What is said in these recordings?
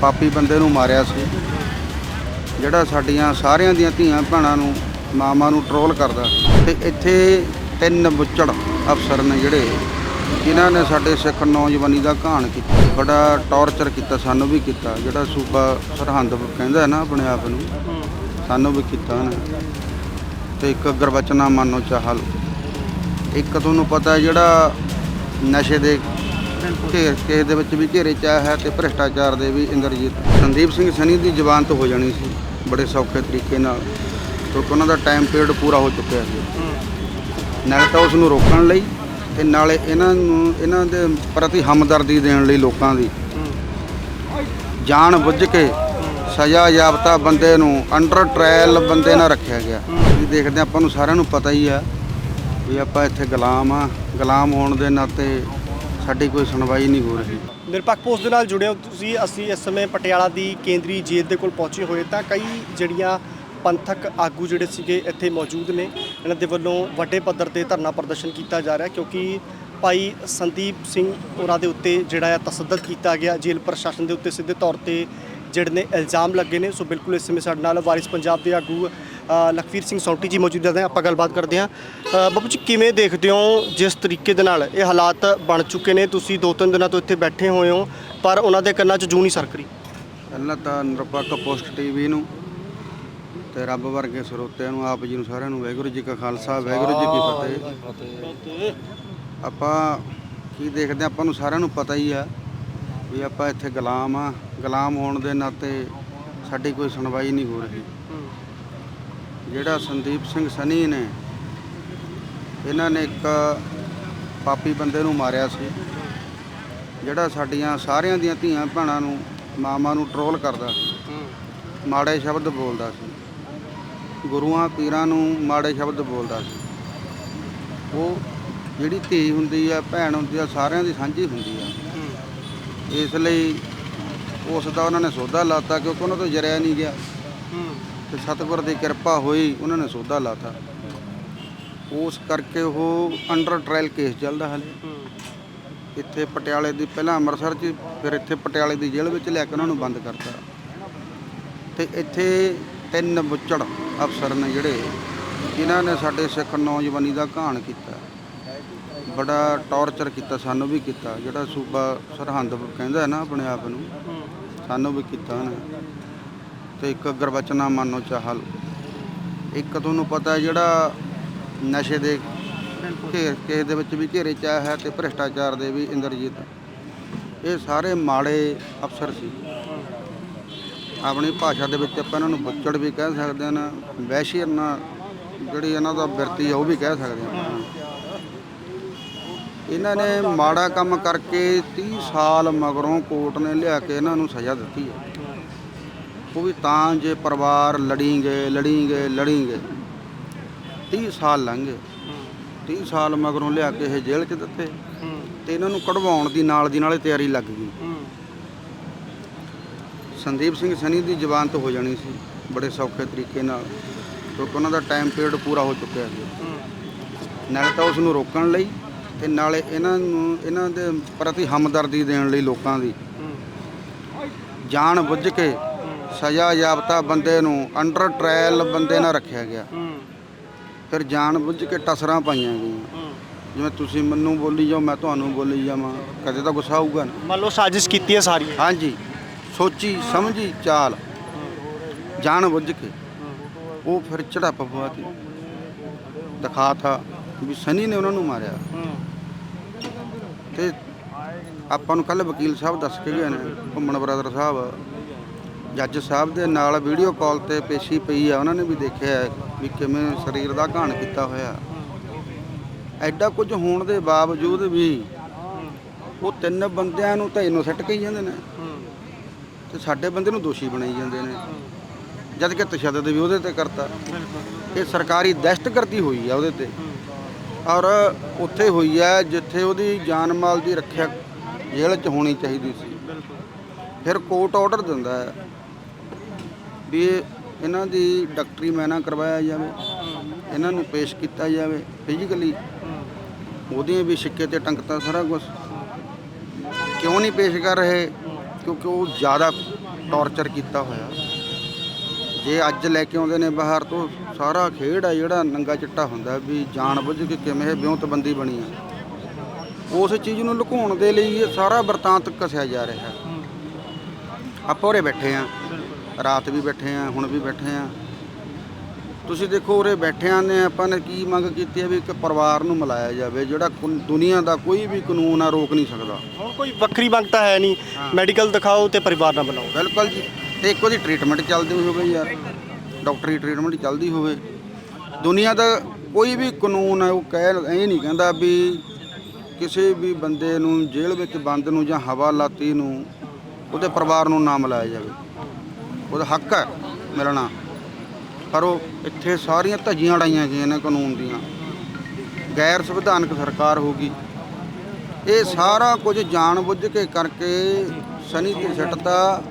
ਪਾਪੀ ਬੰਦੇ ਨੂੰ ਮਾਰਿਆ ਸੀ, ਜਿਹੜਾ ਸਾਡੀਆਂ ਸਾਰਿਆਂ ਦੀਆਂ ਧੀਆਂ ਭੈਣਾਂ ਨੂੰ ਮਾਵਾਂ ਨੂੰ ਟਰੋਲ ਕਰਦਾ। ਤੇ ਇੱਥੇ ਤਿੰਨ ਬੁੱਚੜ ਅਫਸਰ ਨੇ ਜਿਹੜੇ, ਜਿਨ੍ਹਾਂ ਨੇ ਸਾਡੇ ਸਿੱਖ ਨੌਜਵਾਨੀ ਦਾ ਘਾਣ ਕੀਤਾ, ਬੜਾ ਟੌਰਚਰ ਕੀਤਾ, ਸਾਨੂੰ ਵੀ ਕੀਤਾ। ਜਿਹੜਾ ਸੂਬਾ ਸਰਹੰਦ ਕਹਿੰਦਾ ਨਾ ਆਪਣੇ ਆਪ ਨੂੰ, ਸਾਨੂੰ ਵੀ ਕੀਤਾ ਉਹਨੇ ਤੇ ਇੱਕ ਗੁਰਬਚਨਾ ਮਾਨੋ ਚਾਹਲ। ਇੱਕ ਤੁਹਾਨੂੰ ਪਤਾ ਜਿਹੜਾ ਨਸ਼ੇ ਦੇ ਘੇਰ ਕਿਸੇ ਦੇ ਵਿੱਚ ਵੀ ਘੇਰੇ ਚ ਆਇਆ ਹੈ ਤੇ ਭ੍ਰਿਸ਼ਟਾਚਾਰ ਦੇ ਵੀ ਇੰਦਰਜੀਤ ਸੰਦੀਪ ਸਿੰਘ ਸਨੀ ਦੀ ਜ਼ਬਾਨ ਤੋਂ ਹੋ ਜਾਣੀ ਸੀ ਬੜੇ ਸੌਖੇ ਤਰੀਕੇ ਨਾਲ ਕਿਉਂਕਿ ਉਹਨਾਂ ਦਾ ਟਾਈਮ ਪੀਰੀਅਡ ਪੂਰਾ ਹੋ ਚੁੱਕਿਆ ਸੀ। ਨਾਲੇ ਤਾਂ ਉਸ ਨੂੰ ਰੋਕਣ ਲਈ ਤੇ ਨਾਲੇ ਇਹਨਾਂ ਨੂੰ ਇਹਨਾਂ ਦੇ ਪ੍ਰਤੀ ਹਮਦਰਦੀ ਦੇਣ ਲਈ ਲੋਕਾਂ ਦੀ। ਜਾਣ ਬੁੱਝ ਕੇ ਸਜ਼ਾ ਯਾਫਤਾ ਬੰਦੇ ਨੂੰ ਅੰਡਰ ਟ੍ਰਾਇਲ ਬੰਦੇ ਨਾਲ ਰੱਖਿਆ ਗਿਆ। ਵੀ ਦੇਖਦੇ ਆਪਾਂ ਨੂੰ ਸਾਰਿਆਂ ਨੂੰ ਪਤਾ ਹੀ ਆ ਵੀ ਆਪਾਂ ਇੱਥੇ ਗੁਲਾਮ ਆ। ਗੁਲਾਮ ਹੋਣ ਦੇ ਨਾਤੇ ਸਾਡੀ ਕੋਈ ਸੁਣਵਾਈ ਨਹੀਂ ਹੋ ਰਹੀ। ਨਿਰਪੱਖ ਪੋਸਟ ਦੇ ਨਾਲ ਜੁੜੇ ਹੋ ਤੁਸੀਂ। ਅਸੀਂ ਇਸ ਸਮੇਂ ਪਟਿਆਲਾ ਦੀ ਕੇਂਦਰੀ ਜੇਲ੍ਹ ਦੇ ਕੋਲ ਪਹੁੰਚੇ ਹੋਏ ਤਾਂ ਕਈ ਜਿਹੜੀਆਂ ਪੰਥਕ ਆਗੂ ਜਿਹੜੇ ਸੀਗੇ ਇੱਥੇ ਮੌਜੂਦ ਨੇ, ਇਹਨਾਂ ਦੇ ਵੱਲੋਂ ਵੱਡੇ ਪੱਧਰ ਤੇ ਧਰਨਾ ਪ੍ਰਦਰਸ਼ਨ ਕੀਤਾ ਜਾ ਰਿਹਾ ਕਿਉਂਕਿ ਭਾਈ ਸੰਦੀਪ ਸਿੰਘ ਉਹਨਾਂ ਦੇ ਉੱਤੇ ਜਿਹੜਾ ਆ ਤਸੱਦਦ ਕੀਤਾ ਗਿਆ। ਜੇਲ੍ਹ ਪ੍ਰਸ਼ਾਸਨ ਦੇ ਉੱਤੇ ਸਿੱਧੇ ਤੌਰ ਤੇ ਜਿਹੜੇ ਨੇ ਇਲਜ਼ਾਮ ਲੱਗੇ ਨੇ। ਸੋ ਬਿਲਕੁਲ ਇਸ ਸਮੇਂ ਸਾਡੇ ਨਾਲ ਵਾਰਿਸ ਪੰਜਾਬ ਦੇ ਆਗੂ ਲਖਵੀਰ ਸਿੰਘ ਸੌਂਟੀ ਜੀ ਮੌਜੂਦ ਨੇ ਆਪਾਂ ਗੱਲਬਾਤ ਕਰਦੇ ਹਾਂ। ਅ, ਬਾਬੂ ਜੀ ਕਿਵੇਂ ਦੇਖਦੇ ਹੋ ਜਿਸ ਤਰੀਕੇ ਦੇ ਨਾਲ ਇਹ ਹਾਲਾਤ ਬਣ ਚੁੱਕੇ ਨੇ? ਤੁਸੀਂ ਦੋ ਤਿੰਨ ਦਿਨਾਂ ਤੋਂ ਇੱਥੇ ਬੈਠੇ ਹੋਏ ਹੋ ਪਰ ਉਹਨਾਂ ਦੇ ਕੰਨਾਂ 'ਚ ਜੂ ਨਹੀਂ ਸਰਕਰੀ ਪਹਿਲਾਂ ਤਾਂ ਨਿਰਪੱਖ ਪੋਸਟ ਟੀਵੀ ਨੂੰ ਤੇ ਰੱਬ ਵਰਗੇ ਸਰੋਤਿਆਂ ਨੂੰ ਆਪ ਜੀ ਨੂੰ ਸਾਰਿਆਂ ਨੂੰ ਵਾਹਿਗੁਰੂ ਜੀ ਕਾ ਖਾਲਸਾ ਵਾਹਿਗੁਰੂ ਜੀ ਕੀ ਫਤਿਹ। ਆਪਾਂ ਕੀ ਦੇਖਦੇ ਹਾਂ, ਆਪਾਂ ਨੂੰ ਸਾਰਿਆਂ ਨੂੰ ਪਤਾ ਹੀ ਆ ਵੀ ਆਪਾਂ ਇੱਥੇ ਗੁਲਾਮ ਆ। ਗੁਲਾਮ ਹੋਣ ਦੇ ਨਾਤੇ ਸਾਡੀ ਕੋਈ ਸੁਣਵਾਈ ਨਹੀਂ ਹੋ ਰਹੀ। ਜਿਹੜਾ ਸੰਦੀਪ ਸਿੰਘ ਸਨੀ ਨੇ, ਇਹਨਾਂ ਨੇ ਇੱਕ ਪਾਪੀ ਬੰਦੇ ਨੂੰ ਮਾਰਿਆ ਸੀ, ਜਿਹੜਾ ਸਾਡੀਆਂ ਸਾਰਿਆਂ ਦੀਆਂ ਧੀਆਂ ਭੈਣਾਂ ਨੂੰ ਮਾਵਾਂ ਨੂੰ ਟਰੋਲ ਕਰਦਾ ਸੀ। ਮਾੜੇ ਸ਼ਬਦ ਬੋਲਦਾ ਸੀ। ਗੁਰੂਆਂ, ਪੀਰਾਂ ਨੂੰ ਮਾੜੇ ਸ਼ਬਦ ਬੋਲਦਾ ਸੀ। ਉਹ ਜਿਹੜੀ ਧੀ ਹੁੰਦੀ ਆ, ਭੈਣ ਹੁੰਦੀ ਆ, ਸਾਰਿਆਂ ਦੀ ਸਾਂਝੀ ਹੁੰਦੀ ਆ। ਇਸ ਲਈ ਉਸ ਦਾ ਉਹਨਾਂ ਨੇ ਸੌਦਾ ਲਾਤਾ ਕਿਉਂਕਿ ਉਹਨਾਂ ਤੋਂ ਜਰਿਆ ਨਹੀਂ ਗਿਆ। ਤੇ ਸਤਿਗੁਰ ਦੀ ਕਿਰਪਾ ਹੋਈ, ਉਹਨਾਂ ਨੇ ਸੌਦਾ ਲਾਤਾ। ਉਸ ਕਰਕੇ ਉਹ ਅੰਡਰ ਟ੍ਰਾਇਲ ਕੇਸ ਚੱਲਦਾ ਹਾਲੇ। ਇੱਥੇ ਪਟਿਆਲੇ ਦੀ ਪਹਿਲਾਂ ਅੰਮ੍ਰਿਤਸਰ 'ਚ, ਫਿਰ ਇੱਥੇ ਪਟਿਆਲੇ ਦੀ ਜੇਲ੍ਹ ਵਿੱਚ ਲੈ ਕੇ ਉਹਨਾਂ ਨੂੰ ਬੰਦ ਕਰਤਾ। ਤੇ ਇੱਥੇ ਤਿੰਨ ਬੁੱਚੜ ਅਫਸਰ ਨੇ ਜਿਹੜੇ, ਜਿਨ੍ਹਾਂ ਨੇ ਸਾਡੇ ਸਿੱਖ ਨੌਜਵਾਨੀ ਦਾ ਘਾਣ ਕੀਤਾ। ਬੜਾ ਟੌਰਚਰ ਕੀਤਾ, ਸਾਨੂੰ ਵੀ ਕੀਤਾ। ਜਿਹੜਾ ਸੂਬਾ ਸਰਹੰਦ ਕਹਿੰਦਾ ਹੈ ਨਾ ਆਪਣੇ ਆਪ ਨੂੰ, ਸਾਨੂੰ ਵੀ ਕੀਤਾ ਉਹਨੇ ਤੇ ਇੱਕ ਗੁਰਬਚਨਾ ਮਾਨੋ ਚਾਹਲ। ਇੱਕ ਤੁਹਾਨੂੰ ਪਤਾ ਜਿਹੜਾ ਨਸ਼ੇ ਦੇ ਘੇਰ ਕਿਸੇ ਦੇ ਵਿੱਚ ਵੀ ਘੇਰੇ ਚ ਆਇਆ ਹੈ ਤੇ ਭ੍ਰਿਸ਼ਟਾਚਾਰ ਦੇ ਵੀ ਇੰਦਰਜੀਤ। ਇਹ ਸਾਰੇ ਮਾੜੇ ਅਫਸਰ ਸੀ। ਆਪਣੀ ਭਾਸ਼ਾ ਦੇ ਵਿੱਚ ਆਪਾਂ ਇਹਨਾਂ ਨੂੰ ਬੁੱਚੜ ਵੀ ਕਹਿ ਸਕਦੇ ਹਾਂ ਨਾ ਵੈਸ਼ੀਰ ਨਾ ਜਿਹੜੀ ਇਹਨਾਂ ਦਾ ਬਿਰਤੀ ਆ ਉਹ ਵੀ ਕਹਿ ਸਕਦੇ ਹਾਂ। ਇਹਨਾਂ ਨੇ ਮਾੜਾ ਕੰਮ ਕਰਕੇ 30 ਸਾਲ ਮਗਰੋਂ ਕੋਰਟ ਨੇ ਲਿਆ ਕੇ ਇਹਨਾਂ ਨੂੰ ਸਜ਼ਾ ਦਿੱਤੀ ਹੈ। ਉਹ ਵੀ ਤਾਂ ਜੇ ਪਰਿਵਾਰ ਲੜੀਂਗੇ ਲੜੀਂਗੇ ਲੜੀਂਗੇ। 30 ਸਾਲ ਲੰਘ। ਗਏ 30 ਸਾਲ ਮਗਰੋਂ ਲਿਆ ਕੇ ਇਹ ਜੇਲ੍ਹ 'ਚ ਦਿੱਤੇ। ਤੇ ਇਹਨਾਂ ਨੂੰ ਕਢਵਾਉਣ ਦੀ ਨਾਲ ਦੀ ਨਾਲੇ ਤਿਆਰੀ ਲੱਗ ਗਈ। ਸੰਦੀਪ ਸਿੰਘ ਸਨੀ ਦੀ ਜ਼ਬਾਨ ਤੋਂ ਹੋ ਜਾਣੀ ਸੀ, ਬੜੇ ਸੌਖੇ ਤਰੀਕੇ ਨਾਲ। ਕਿਉਂਕਿ ਉਹਨਾਂ ਦਾ ਟਾਈਮ ਪੀਰੀਅਡ ਪੂਰਾ ਹੋ ਚੁੱਕਿਆ ਸੀ। ਨਾਲੇ ਤਾਂ ਉਸ ਨੂੰ ਰੋਕਣ ਲਈ ਤੇ ਨਾਲੇ ਇਹਨਾਂ ਨੂੰ, ਇਹਨਾਂ ਦੇ ਪ੍ਰਤੀ ਹਮਦਰਦੀ ਦੇਣ ਲਈ ਲੋਕਾਂ ਦੀ। ਜਾਣ ਬੁੱਝ ਕੇ ਸਜ਼ਾ ਯਾਫਤਾ ਬੰਦੇ ਨੂੰ ਅੰਡਰ ਟ੍ਰਾਇਲ ਬੰਦੇ ਨਾਲ ਰੱਖਿਆ ਗਿਆ। ਫਿਰ ਜਾਣ ਬੁੱਝ ਕੇ ਟਸਰਾਂ ਪਾਈਆਂ ਗਈਆਂ। ਜਿਵੇਂ ਤੁਸੀਂ ਮੈਨੂੰ ਬੋਲੀ ਜਾਓ ਮੈਂ ਤੁਹਾਨੂੰ ਬੋਲੀ ਜਾਵਾਂ। ਕਦੇ ਤਾਂ ਗੁੱਸਾ ਆਊਗਾ ਨਾ। ਮੰਨ ਲਓ ਸਾਜ਼ਿਸ਼ ਕੀਤੀ ਹੈ ਸਾਰੀ। ਹਾਂਜੀ। ਸੋਚੀ ਸਮਝੀ ਚਾਲ। ਜਾਣ ਬੁੱਝ ਕੇ ਉਹ ਫਿਰ ਚੜਾਪ ਪਵਾਤੀ। ਦਿਖਾਤਾ ਵੀ ਸਨੀ ਨੇ ਉਹਨਾਂ ਨੂੰ ਮਾਰਿਆ। ਤੇ ਆਪਾਂ ਨੂੰ ਕੱਲ ਵਕੀਲ ਸਾਹਿਬ ਦੱਸ ਕੇ ਗਏ ਨੇ ਘੁੰਮਣ ਬ੍ਰਦਰ ਸਾਹਿਬ। ਜੱਜ ਸਾਹਿਬ ਦੇ ਨਾਲ ਵੀਡੀਓ ਕਾਲ ਤੇ ਪੇਸ਼ੀ ਪਈ ਆ, ਉਹਨਾਂ ਨੇ ਵੀ ਦੇਖਿਆ ਹੈ ਵੀ ਕਿਵੇਂ ਸਰੀਰ ਦਾ ਘਾਣ ਕੀਤਾ ਹੋਇਆ। ਐਡਾ ਕੁਝ ਹੋਣ ਦੇ ਬਾਵਜੂਦ ਵੀ ਉਹ ਤਿੰਨ ਬੰਦਿਆਂ ਨੂੰ ਤਾਂ ਇਨੋਸੈਂਟ ਕਹੀ ਜਾਂਦੇ ਨੇ। ਤੇ ਸਾਡੇ ਬੰਦੇ ਨੂੰ ਦੋਸ਼ੀ ਬਣਾਈ ਜਾਂਦੇ ਨੇ। ਜਦ ਕਿ ਤਸ਼ੱਦਦ ਵੀ ਉਹਦੇ ਤੇ ਕਰਤਾ। ਇਹ ਸਰਕਾਰੀ ਦਹਿਸ਼ਤਗਰਦੀ ਹੋਈ ਆ ਉਹਦੇ ਤੇ। ਔਰ ਉੱਥੇ ਹੋਈ ਆ ਜਿੱਥੇ ਉਹਦੀ ਜਾਨ ਮਾਲ ਦੀ ਰੱਖਿਆ ਜੇਲ੍ਹ 'ਚ ਹੋਣੀ ਚਾਹੀਦੀ ਸੀ। ਫਿਰ ਕੋਰਟ ਆਰਡਰ ਦਿੰਦਾ ਹੈ। ਵੀ ਇਹਨਾਂ ਦੀ ਡਾਕਟਰੀ ਮੈਨਾ ਕਰਵਾਇਆ ਜਾਵੇ, ਇਹਨਾਂ ਨੂੰ ਪੇਸ਼ ਕੀਤਾ ਜਾਵੇ ਫਿਜ਼ੀਕਲੀ ਉਹਦੀਆਂ ਵੀ ਸਿੱਕੇ ਤੇ ਟੰਗਤਾ ਸਾਰਾ ਕੁਝ ਕਿਉਂ ਨਹੀਂ ਪੇਸ਼ ਕਰ ਰਹੇ? ਕਿਉਂਕਿ ਉਹ ਜ਼ਿਆਦਾ ਟੌਰਚਰ ਕੀਤਾ ਹੋਇਆ। ਜੇ ਅੱਜ ਲੈ ਕੇ ਆਉਂਦੇ ਨੇ ਬਾਹਰ ਤੋਂ ਸਾਰਾ ਖੇਡ ਆ ਜਿਹੜਾ ਨੰਗਾ ਚਿੱਟਾ ਹੁੰਦਾ ਵੀ ਜਾਣ ਬੁੱਝ ਕੇ ਕਿਵੇਂ ਇਹ ਵਿਉਂਤਬੰਦੀ ਬਣੀ ਆ। ਉਸ ਚੀਜ਼ ਨੂੰ ਲੁਕਾਉਣ ਦੇ ਲਈ ਇਹ ਸਾਰਾ ਵਰਤਾਂਤ ਕਸਿਆ ਜਾ ਰਿਹਾ। ਆਪਾਂ ਉਰੇ ਬੈਠੇ ਆ। ਰਾਤ ਵੀ ਬੈਠੇ ਆ ਹੁਣ ਵੀ ਬੈਠੇ ਆ। ਤੁਸੀਂ ਦੇਖੋ ਉਰੇ ਬੈਠਿਆਂ ਨੇ ਆਪਾਂ ਨੇ ਕੀ ਮੰਗ ਕੀਤੀ ਹੈ ਵੀ ਇੱਕ ਪਰਿਵਾਰ ਨੂੰ ਮਿਲਾਇਆ ਜਾਵੇ ਜਿਹੜਾ ਕੁਨ- ਦੁਨੀਆ ਦਾ ਕੋਈ ਵੀ ਕਾਨੂੰਨ ਆ ਰੋਕ ਨਹੀਂ ਸਕਦਾ। ਹੁਣ ਕੋਈ ਵੱਖਰੀ ਮੰਗ ਤਾਂ ਹੈ ਨਹੀਂ। ਮੈਡੀਕਲ ਦਿਖਾਓ ਤੇ ਪਰਿਵਾਰ ਨਾਲ ਬਣਾਓ। ਬਿਲਕੁਲ ਜੀ। ਤੇ ਇੱਕ ਉਹਦੀ ਟ੍ਰੀਟਮੈਂਟ ਚੱਲਦੀ ਹੋਵੇ ਯਾਰ। ਡਾਕਟਰੀ ਟ੍ਰੀਟਮੈਂਟ ਚੱਲਦੀ ਹੋਵੇ। ਦੁਨੀਆ ਦਾ ਕੋਈ ਵੀ ਕਾਨੂੰਨ ਹੈ ਉਹ ਕਹਿ ਇਹ ਨਹੀਂ ਕਹਿੰਦਾ ਵੀ ਕਿਸੇ ਵੀ ਬੰਦੇ ਨੂੰ ਜੇਲ੍ਹ ਵਿੱਚ ਬੰਦ ਨੂੰ ਜਾਂ ਹਵਾਲਾਤੀ ਨੂੰ ਉਹਦੇ ਪਰਿਵਾਰ ਨੂੰ ਨਾ ਮਿਲਾਇਆ ਜਾਵੇ। ਉਹਦਾ ਹੱਕ ਹੈ ਮਿਲਣਾ। ਪਰ ਉਹ ਇੱਥੇ ਸਾਰੀਆਂ ਧੱਜੀਆਂ ਉਡਾਈਆਂ ਗਈਆਂ ਨੇ ਕਾਨੂੰਨ ਦੀਆਂ। ਗੈਰ ਸੰਵਿਧਾਨਕ ਸਰਕਾਰ ਹੋਗੀ ਇਹ ਸਾਰਾ ਕੁਝ ਜਾਣਬੁੱਝ ਕੇ ਕਰਕੇ ਸਨੀ ਤੇ। ਸਿੱਟਦਾ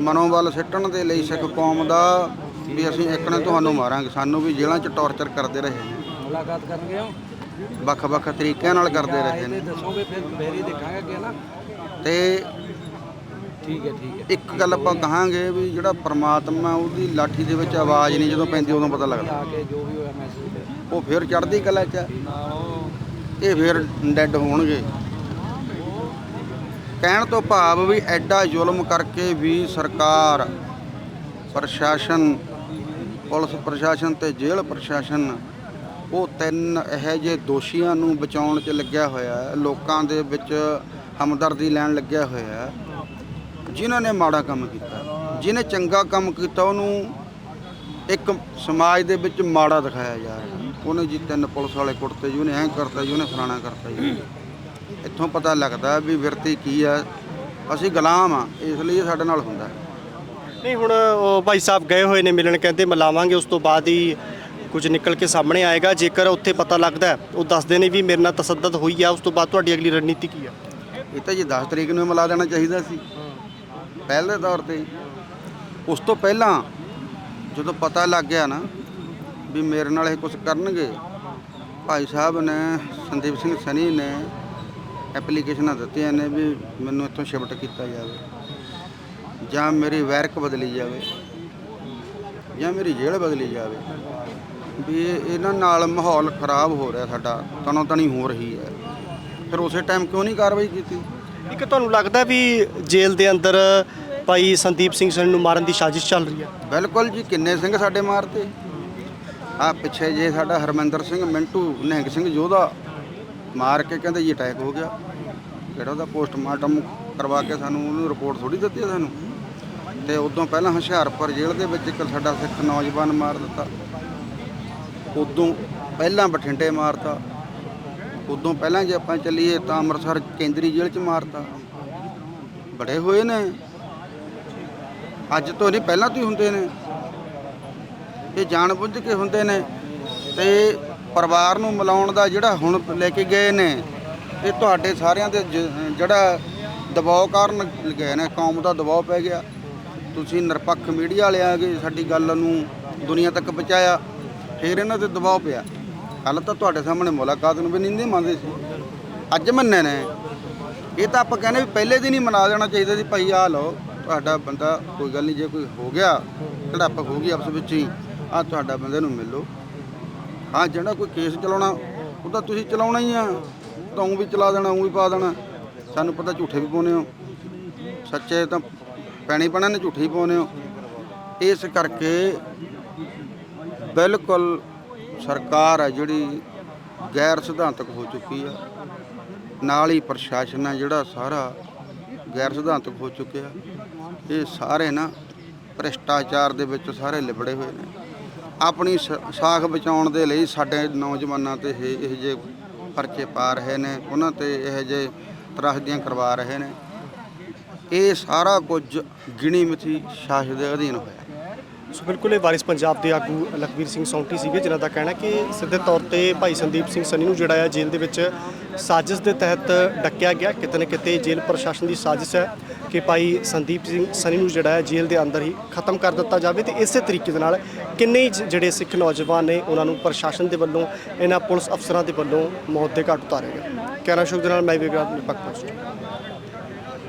ਮਨੋਬਲ ਸਿੱਟਣ ਦੇ ਲਈ ਸਿੱਖ ਕੌਮ ਦਾ ਵੀ ਅਸੀਂ ਇੱਕ ਨੇ ਤੁਹਾਨੂੰ ਮਾਰਾਂਗੇ। ਸਾਨੂੰ ਵੀ ਜੇਲ੍ਹਾਂ 'ਚ ਟੌਰਚਰ ਕਰਦੇ ਰਹੇ ਨੇ। ਮੁਲਾਕਾਤ ਕਰਨਗੇ ਹੋ ਵੱਖ-ਵੱਖ ਤਰੀਕਿਆਂ ਨਾਲ ਕਰਦੇ ਰਹੇ ਨੇ। ਦੱਸੋਗੇ ਫਿਰ ਹੀ ਦੇਖਾਂਗੇ ਕਿ ਨਾ। ਤੇ ਠੀਕ ਹੈ ਠੀਕ ਹੈ। ਇੱਕ ਗੱਲ ਆਪਾਂ ਕਹਾਂਗੇ ਵੀ ਜਿਹੜਾ ਪ੍ਰਮਾਤਮਾ ਉਹਦੀ ਲਾਠੀ ਦੇ ਵਿੱਚ ਆਵਾਜ਼ ਨਹੀਂ ਜਦੋਂ ਪੈਂਦੀ ਉਦੋਂ ਪਤਾ ਲੱਗਦਾ। ਆ ਕੇ ਜੋ ਵੀ ਹੋਇਆ ਮੈਸੇਜ ਉਹ ਫਿਰ ਚੜ੍ਹਦੀ ਕਲਾ 'ਚ। ਇਹ ਫਿਰ ਡੈੱਡ ਹੋਣਗੇ। ਕਹਿਣ ਤੋਂ ਭਾਵ ਵੀ ਐਡਾ ਜ਼ੁਲਮ ਕਰਕੇ ਵੀ ਸਰਕਾਰ ਪ੍ਰਸ਼ਾਸਨ ਪੁਲਿਸ ਪ੍ਰਸ਼ਾਸਨ ਤੇ ਜੇਲ੍ਹ ਪ੍ਰਸ਼ਾਸਨ ਉਹ ਤਿੰਨ ਇਹੋ ਜਿਹੇ ਦੋਸ਼ੀਆਂ ਨੂੰ ਬਚਾਉਣ 'ਚ ਲੱਗਿਆ ਹੋਇਆ ਹੈ। ਲੋਕਾਂ ਦੇ ਵਿੱਚ ਹਮਦਰਦੀ ਲੈਣ ਲੱਗਿਆ ਹੋਇਆ ਹੈ। ਜਿਨ੍ਹਾਂ ਨੇ ਮਾੜਾ ਕੰਮ ਕੀਤਾ ਜਿਹਨੇ ਚੰਗਾ ਕੰਮ ਕੀਤਾ ਉਹਨੂੰ ਇੱਕ ਸਮਾਜ ਦੇ ਵਿੱਚ ਮਾੜਾ ਦਿਖਾਇਆ ਜਾ ਰਿਹਾ। ਉਹਨੇ ਜੀ ਤਿੰਨ ਪੁਲਿਸ ਵਾਲੇ ਕੁੱਟਤੇ ਜੀ ਉਹਨੇ ਐਂ ਕਰਤਾ ਜੀ ਉਹਨੇ ਫਲਾਣਾ ਕਰਤਾ ਜੀ। ਇੱਥੋਂ ਪਤਾ ਲੱਗਦਾ ਵੀ ਵਿਰਤੀ ਕੀ ਆ। ਅਸੀਂ ਗੁਲਾਮ ਆ ਇਸ ਲਈ ਇਹ ਸਾਡੇ ਨਾਲ ਹੁੰਦਾ। ਨਹੀਂ ਹੁਣ ਉਹ ਭਾਈ ਸਾਹਿਬ ਗਏ ਹੋਏ ਨੇ ਮਿਲਣ ਕਹਿੰਦੇ ਮਿਲਾਵਾਂਗੇ ਉਸ ਤੋਂ ਬਾਅਦ ਹੀ ਕੁਝ ਨਿਕਲ ਕੇ ਸਾਹਮਣੇ ਆਏਗਾ। ਜੇਕਰ ਉੱਥੇ ਪਤਾ ਲੱਗਦਾ ਉਹ ਦੱਸਦੇ ਨੇ ਵੀ ਮੇਰੇ ਨਾਲ ਤਸੱਦਦ ਹੋਈ ਆ ਉਸ ਤੋਂ ਬਾਅਦ ਤੁਹਾਡੀ ਅਗਲੀ ਰਣਨੀਤੀ ਕੀ ਆ? ਇਹ ਤਾਂ ਜੀ 10 ਤਰੀਕ ਨੂੰ ਮਿਲਾ ਦੇਣਾ ਚਾਹੀਦਾ ਸੀ। ਪਹਿਲੇ ਤੌਰ ਤੇ ਉਸ ਤੋਂ ਪਹਿਲਾਂ ਜਦੋਂ ਪਤਾ ਲੱਗ ਗਿਆ ਨਾ ਵੀ ਮੇਰੇ ਨਾਲ ਇਹ ਕੁਝ ਕਰਨਗੇ, ਭਾਈ ਸਾਹਿਬ ਨੇ, ਸੰਦੀਪ ਸਿੰਘ ਸਨੀ ਨੇ ਐਪਲੀਕੇਸ਼ਨਾਂ ਦਿੱਤੀਆਂ ਨੇ ਵੀ ਮੈਨੂੰ ਇੱਥੋਂ ਸ਼ਿਫਟ ਕੀਤਾ ਜਾਵੇ ਜਾਂ ਮੇਰੀ ਵੈਰਕ ਬਦਲੀ ਜਾਵੇ ਜਾਂ ਮੇਰੀ ਜੇਲ੍ਹ ਬਦਲੀ ਜਾਵੇ ਵੀ ਇਹਨਾਂ ਨਾਲ ਮਾਹੌਲ ਖਰਾਬ ਹੋ ਰਿਹਾ ਸਾਡਾ, ਤਣੋ ਤਣੀ ਹੋ ਰਹੀ ਹੈ। ਫਿਰ ਉਸੇ ਟਾਈਮ ਕਿਉਂ ਨਹੀਂ ਕਾਰਵਾਈ ਕੀਤੀ? ਇੱਕ ਤੁਹਾਨੂੰ ਲੱਗਦਾ ਵੀ ਜੇਲ੍ਹ ਦੇ ਅੰਦਰ ਭਾਈ ਸੰਦੀਪ ਸਿੰਘ ਸਨ ਨੂੰ ਮਾਰਨ ਦੀ ਸਾਜ਼ਿਸ਼ ਚੱਲ ਰਹੀ ਹੈ। ਬਿਲਕੁਲ ਜੀ, ਕਿੰਨੇ ਸਿੰਘ ਸਾਡੇ ਮਾਰਤੇ? ਆ ਪਿੱਛੇ ਜੇ ਸਾਡਾ ਹਰਮਿੰਦਰ ਸਿੰਘ, ਮਿੰਟੂ ਨਿਹੰਗ ਸਿੰਘ ਯੋਧਾ ਮਾਰ ਕੇ ਕਹਿੰਦੇ ਜੀ ਅਟੈਕ ਹੋ ਗਿਆ। ਕਿਹੜਾ ਉਹਦਾ ਪੋਸਟਮਾਰਟਮ ਕਰਵਾ ਕੇ ਸਾਨੂੰ ਉਹਨੂੰ ਰਿਪੋਰਟ ਥੋੜੀ ਦਿੱਤੀ ਸਾਨੂੰ। ਤੇ ਉਦੋਂ ਪਹਿਲਾਂ ਹੁਸ਼ਿਆਰਪੁਰ ਜੇਲ੍ਹ ਦੇ ਵਿੱਚ ਇੱਕ ਸਾਡਾ ਸਿੱਖ ਨੌਜਵਾਨ ਮਾਰ ਦਿੱਤਾ। ਉਦੋਂ ਪਹਿਲਾਂ ਬਠਿੰਡੇ ਮਾਰਤਾ। ਉਦੋਂ ਪਹਿਲਾਂ ਜੇ ਆਪਾਂ ਚੱਲੀਏ ਤਾਂ ਅੰਮ੍ਰਿਤਸਰ ਕੇਂਦਰੀ ਜੇਲ੍ਹ 'ਚ ਮਾਰਤਾ। ਬੜੇ ਹੋਏ ਨੇ। ਅੱਜ ਤੋਂ ਨਹੀਂ, ਪਹਿਲਾਂ ਤੋਂ ਹੀ ਹੁੰਦੇ ਨੇ। ਇਹ ਜਾਣ ਬੁੱਝ ਕੇ ਹੁੰਦੇ ਨੇ ਤੇ ਪਰਿਵਾਰ ਨੂੰ ਮਿਲਾਉਣ ਦਾ ਜਿਹੜਾ ਹੁਣ ਲੈ ਕੇ ਗਏ ਨੇ, ਇਹ ਤੁਹਾਡੇ ਸਾਰਿਆਂ ਦੇ ਜ- ਜਿਹੜਾ ਦਬਾਅ ਕਾਰਨ ਗਏ ਨੇ, ਕੌਮ ਦਾ ਦਬਾਅ ਪੈ ਗਿਆ। ਤੁਸੀਂ ਨਿਰਪੱਖ ਮੀਡੀਆ ਵਾਲੇ ਆ ਗਏ ਸਾਡੀ ਗੱਲ ਨੂੰ ਦੁਨੀਆ ਤੱਕ ਪਹੁੰਚਾਇਆ, ਫਿਰ ਇਹਨਾਂ ਤੇ ਦਬਾਅ ਪਿਆ। ਕੱਲ ਤਾਂ ਤੁਹਾਡੇ ਸਾਹਮਣੇ ਮੁਲਾਕਾਤ ਨੂੰ ਵੀ ਨਹੀਂ ਮੰਨਦੇ ਸੀ। ਅੱਜ ਮੰਨੇ ਨੇ। ਇਹ ਤਾਂ ਆਪਾਂ ਕਹਿੰਦੇ ਵੀ ਪਹਿਲੇ ਦਿਨ ਹੀ ਮਨਾ ਦੇਣਾ ਚਾਹੀਦਾ ਸੀ, ਭਾਈ ਆ ਲਓ। ਤੁਹਾਡਾ ਬੰਦਾ ਕੋਈ ਗੱਲ ਨਹੀਂ, ਜੇ ਕੋਈ ਹੋ ਗਿਆ, ਝੜਪ ਹੋ ਗਈ ਆਪਸ ਵਿੱਚ ਹੀ ਆ ਤੁਹਾਡਾ ਬੰਦੇ ਨੂੰ ਮਿਲੋ ਹਾਂ ਜਿਹੜਾ ਕੋਈ ਕੇਸ ਚਲਾਉਣਾ, ਉਹ ਤਾਂ ਤੁਸੀਂ ਚਲਾਉਣਾ ਹੀ ਆ। ਤਾਂ ਉਹ ਵੀ ਚਲਾ ਦੇਣਾ ਊਂ ਵੀ ਪਾ ਦੇਣਾ। ਸਾਨੂੰ ਪਤਾ ਝੂਠੇ ਵੀ ਪਾਉਨੇ ਹੋ। ਸੱਚੇ ਤਾਂ ਪੈਣੇ ਪੈਣਾ ਨੇ, ਝੂਠੇ ਹੀ ਪਾਉਨੇ ਹੋ। ਇਸ ਕਰਕੇ ਬਿਲਕੁਲ ਸਰਕਾਰ ਹੈ ਜਿਹੜੀ ਗੈਰ ਸਿਧਾਂਤਕ ਹੋ ਚੁੱਕੀ ਆ। ਨਾਲ ਹੀ ਪ੍ਰਸ਼ਾਸਨ ਹੈ ਜਿਹੜਾ ਸਾਰਾ ਗੈਰ ਸਿਧਾਂਤਕ ਹੋ ਚੁੱਕਿਆ। ਇਹ ਸਾਰੇ ਨਾ ਭ੍ਰਿਸ਼ਟਾਚਾਰ ਦੇ ਵਿੱਚ ਸਾਰੇ ਲਿਬੜੇ ਹੋਏ ਨੇ। ਆਪਣੀ ਸ- ਸਾਖ ਬਚਾਉਣ ਦੇ ਲਈ ਸਾਡੇ ਨੌਜਵਾਨਾਂ ਤੇ ਇਹ ਇਹ ਜੇ ਪਰਚੇ ਪਾ ਰਹੇ ਨੇ, ਉਹਨਾਂ ਤੇ ਇਹ ਜੇ ਤਰਾਸਦੀਆਂ ਕਰਵਾ ਰਹੇ ਨੇ। ਇਹ ਸਾਰਾ ਕੁਝ ਗਿਣੀ ਮਿਥੀ ਸ਼ਾਸਨ ਦੇ ਅਧੀਨ ਹੋਇਆ। ਸੋ ਬਿਲਕੁਲ ਇਹ ਵਾਰਿਸ ਪੰਜਾਬ ਦੇ ਆਗੂ ਲਖਵੀਰ ਸਿੰਘ ਸੌਂਟੀ ਸੀਗੇ, ਜਿਨ੍ਹਾਂ ਦਾ ਕਹਿਣਾ ਕਿ ਸਿੱਧੇ ਤੌਰ ਤੇ ਭਾਈ ਸੰਦੀਪ ਸਿੰਘ ਸਨੀ ਨੂੰ ਜਿਹੜਾ ਹੈ ਜੇਲ੍ਹ ਦੇ ਵਿੱਚ ਸਾਜ਼ਿਸ਼ ਦੇ ਤਹਿਤ ਡੱਕਿਆ ਗਿਆ। ਕਿਤੇ ਨਾ ਕਿਤੇ ਜੇਲ੍ਹ ਪ੍ਰਸ਼ਾਸਨ ਦੀ ਸਾਜ਼ਿਸ਼ ਹੈ ਕਿ ਭਾਈ ਸੰਦੀਪ ਸਿੰਘ ਸਨੀ ਨੂੰ ਜਿਹੜਾ ਹੈ ਜੇਲ੍ਹ ਦੇ ਅੰਦਰ ਹੀ ਖਤਮ ਕਰ ਦਿੱਤਾ ਜਾਵੇ ਤੇ ਇਸੇ ਤਰੀਕੇ ਦੇ ਨਾਲ ਕਿੰਨੇ ਹੀ ਜਿਹੜੇ ਸਿੱਖ ਨੌਜਵਾਨ ਨੇ ਉਹਨਾਂ ਨੂੰ ਪ੍ਰਸ਼ਾਸਨ ਦੇ ਵੱਲੋਂ, ਇਹਨਾਂ ਪੁਲਿਸ ਅਫਸਰਾਂ ਦੇ ਵੱਲੋਂ ਮੌਤ ਦੇ ਘਾਟ ਉਤਾਰਿਆ ਗਿਆ ਕੈਮਰਾ ਸ਼ੁਕ ਦੇ ਨਾਲ ਮੈਂ ਵਿਗਰਾਜ ਨਿਪਕ ਪੋਸਟ।